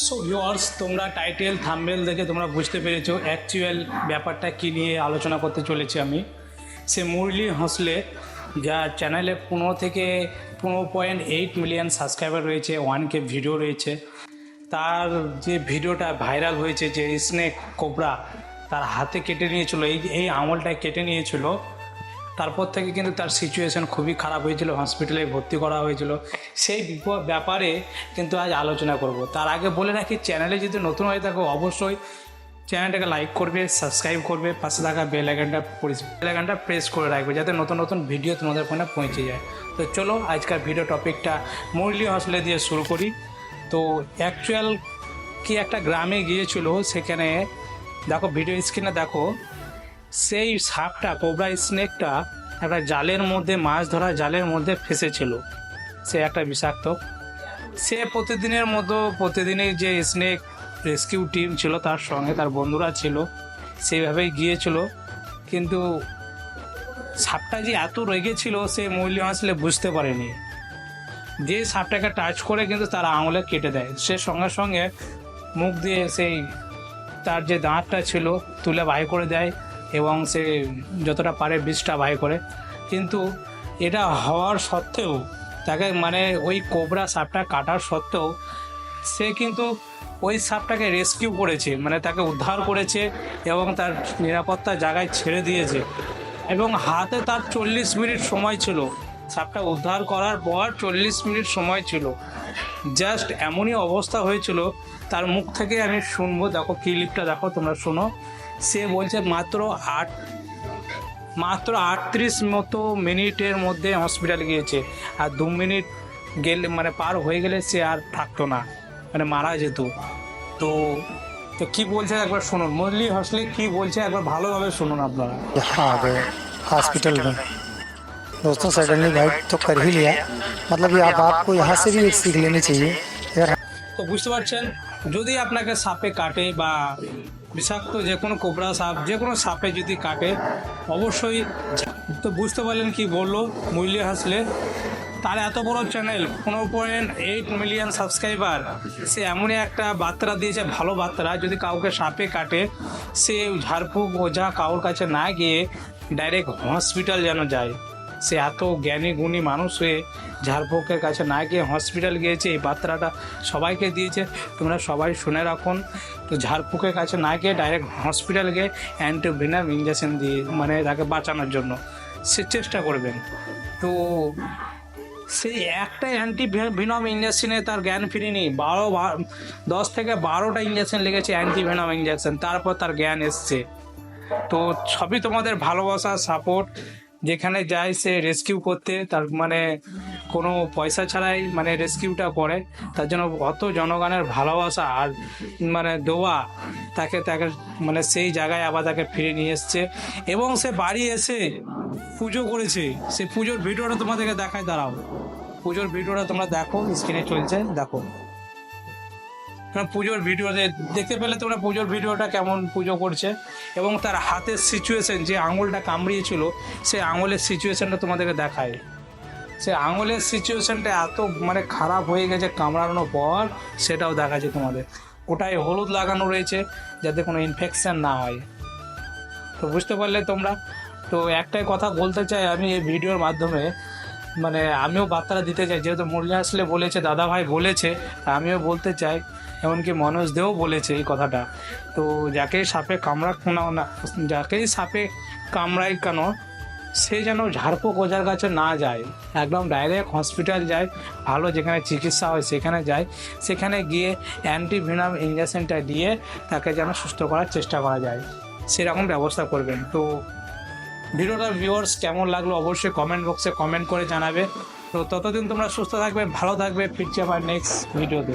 So viewers তোমরা title thumbnail দেখে তোমরা বুঝতে পেরেছ অ্যাকচুয়াল ব্যাপারটা কী নিয়ে আলোচনা করতে চলেছি আমি। সে মুরলি হসলে, যা চ্যানেলে পনেরো থেকে পনেরো পয়েন্ট এইট মিলিয়ন সাবস্ক্রাইবার রয়েছে ওয়ান কে ভিডিও রয়েছে। তার যে ভিডিওটা ভাইরাল হয়েছে, যে স্নেক কোবরা তার হাতে কেটে নিয়েছিল, এই এই আঙুলটা কেটে নিয়েছিল তারপর থেকে কিন্তু তার সিচুয়েশন খুবই খারাপ হয়েছিল হসপিটালে ভর্তি করা হয়েছিল। সেই ব্যাপারে কিন্তু আজ আলোচনা করব। তার আগে বলে রাখি চ্যানেলে যদি নতুন হয়ে থাকো অবশ্যই চ্যানেলটাকে লাইক করবে সাবস্ক্রাইব করবে, পাশে থাকা বেল আইকনটা বেল আইকনটা প্রেস করে রাখবে, যাতে নতুন নতুন ভিডিও তোমাদের ফোনে পৌঁছে যায়। তো চলো, আজকের ভিডিও টপিকটা মুরলি হসলে দিয়ে শুরু করি। তো অ্যাকচুয়াল কি একটা গ্রামে গিয়েছিল, সেখানে দেখো ভিডিও স্ক্রিনে দেখো সেই সাপটা, কোবরা স্নেকটা একটা জালের মধ্যে, মাছ ধরা জালের মধ্যে ফেসেছিল। সে একটা বিষাক্ত। সে প্রতিদিনের মতো প্রতিদিনের যে স্নেক রেস্কিউ টিম ছিল, তার সঙ্গে তার বন্ধুরা ছিল, সেইভাবেই গিয়েছিল। কিন্তু সাপটা যে এত রেগেছিল সে মূল্য আসলে বুঝতে পারেনি। যে সাপটাকে টাচ করে কিন্তু তার আঙুলে কেটে দেয়। সে সঙ্গে সঙ্গে মুখ দিয়ে সেই তার যে দাঁতটা ছিল, তুলে বাই করে দেয়। এবং সে যতটা পারে বিষটা বাই করে। কিন্তু এটা হওয়ার সত্ত্বেও, তাকে মানে ওই কোবরা সাপটা কাটার সত্ত্বেও, সে কিন্তু ওই সাপটাকে রেস্কিউ করেছে মানে তাকে উদ্ধার করেছে এবং তার নিরাপত্তা জায়গায় ছেড়ে দিয়েছে। এবং হাতে তার চল্লিশ মিনিট সময় ছিল। সাপটা উদ্ধার করার পর চল্লিশ মিনিট সময় ছিল। জাস্ট এমনই অবস্থা হয়েছিল। তার মুখ থেকে আমি শুনব। দেখো ক্লিপটা দেখো, তোমরা শোনো। সে বলছে মাত্র আট মাত্র আটত্রিশ মতো মিনিটের মধ্যে হসপিটাল গিয়েছে আর দু মিনিট গেলে মানে পার হয়ে গেলে সে আর থাকতো না মানে মারা যেত তো তো কি বলছে একবার শুনুন মুরলি হসলে কি বলছে একবার ভালোভাবে শুনুন আপনারা यहाँ आ गए हॉस्पिटल में दोस्तों सडनली बाइट तो कर ही लिया मतलब ये आप आपको यहाँ से भी एक सीख लेनी चाहिए अगर তো বুঝতে পারছেন যদি আপনাকে সাপে কাটে বা বিষাক্ত যে কোনো কোবরা সাপ, যে কোনো সাপে যদি কাটে, অবশ্যই তো বুঝতে পারলেন কি বলল মূল্য হাসলে। তার এত বড় চ্যানেল পনেরো পয়েন্ট এইট মিলিয়ন সাবস্ক্রাইবার সে এমনই একটা বার্তা দিয়েছে, ভালো বার্তা। যদি কাউকে সাপে কাটে, সে ঝাড়ফুঁক ওঝা কাউর কাছে না গিয়ে ডাইরেক্ট হসপিটাল যেন যায়। সে এত জ্ঞানী, গুণী মানুষ হয়ে ঝাড়ফুঁকের কাছে না গিয়ে হসপিটাল গিয়েছে, এই বার্তাটা সবাইকে দিয়েছে। তোমরা সবাই শুনে রাখুন। তো ঝাড়ফুঁকের কাছে না গিয়ে ডাইরেক্ট হসপিটাল গিয়ে অ্যান্টিভিনাম ইঞ্জেকশন দিয়ে মানে তাকে বাঁচানোর জন্য। সে চেষ্টা করবেন। তো সেই একটা অ্যান্টি ভিনম ইঞ্জেকশনে তার জ্ঞান ফিরিনি। বারো দশ থেকে বারোটা ইঞ্জেকশন লেগেছে অ্যান্টি ভেনম ইঞ্জেকশন তারপর তার জ্ঞান এসছে। তো সবই তোমাদের ভালোবাসা সাপোর্ট যেখানে যায় সে রেস্কিউ করতে, তার মানে কোনো পয়সা ছাড়াই মানে রেস্কিউটা করে। তার জন্য অত জনগণের ভালোবাসা আর মানে দোয়া তাকে তাকে মানে সেই জায়গায় আবার তাকে ফিরে নিয়ে এসছে। এবং সে বাড়ি এসে পুজো করেছে। সে পুজোর ভিডিওটা তোমাদেরকে দেখায় দাঁড়াও। পুজোর ভিডিওটা তোমরা দেখো স্ক্রিনে চলছে, দেখো। পুজোর ভিডিওতে দেখতে পেলে তোমরা পুজোর ভিডিওটা কেমন পুজো করছে এবং তার হাতের সিচুয়েশন যে আঙুলটা কামড়িয়েছিল সেই আঙুলের সিচুয়েশনটা তোমাদেরকে দেখায়। সে আঙুলের সিচুয়েশনটা এত মানে খারাপ হয়ে গেছে কামড়ানোর পর, সেটাও দেখাচ্ছে তোমাদের। ওটাই হলুদ লাগানো রয়েছে যাতে কোনো ইনফেকশান না হয়। তো বুঝতে পারলে তোমরা। তো একটাই কথা বলতে চাই আমি এই ভিডিওর মাধ্যমে মানে আমিও বার্তাটা দিতে চাই। যেহেতু মুরলি আসলে বলেছে দাদা ভাই বলেছে, আমিও বলতে চাই। এমনকি মনোজ দেও বলেছে এই কথাটা। তো যাকেই সাপে কামড়াক না, যাকেই সাপে কামড়াই কেন, সে যেন ঝাড়ফুঁক ওঝার কাছে না যায়। একদম ডাইরেক্ট হসপিটাল যায়, ভালো যেখানে চিকিৎসা হয় সেখানে যায়। সেখানে গিয়ে অ্যান্টিভিনাম ইঞ্জেকশনটা দিয়ে তাকে যেন সুস্থ করার চেষ্টা করা যায়। সেরকম ব্যবস্থা করবেন। তো ভিডিওটা ভিউয়ার্স কেমন লাগল অবশ্যই কমেন্ট বক্সে কমেন্ট করে জানাবে। তো ততদিন তোমরা সুস্থ থাকবে, ভালো থাকবে। ফিরছি আবার নেক্সট ভিডিওতে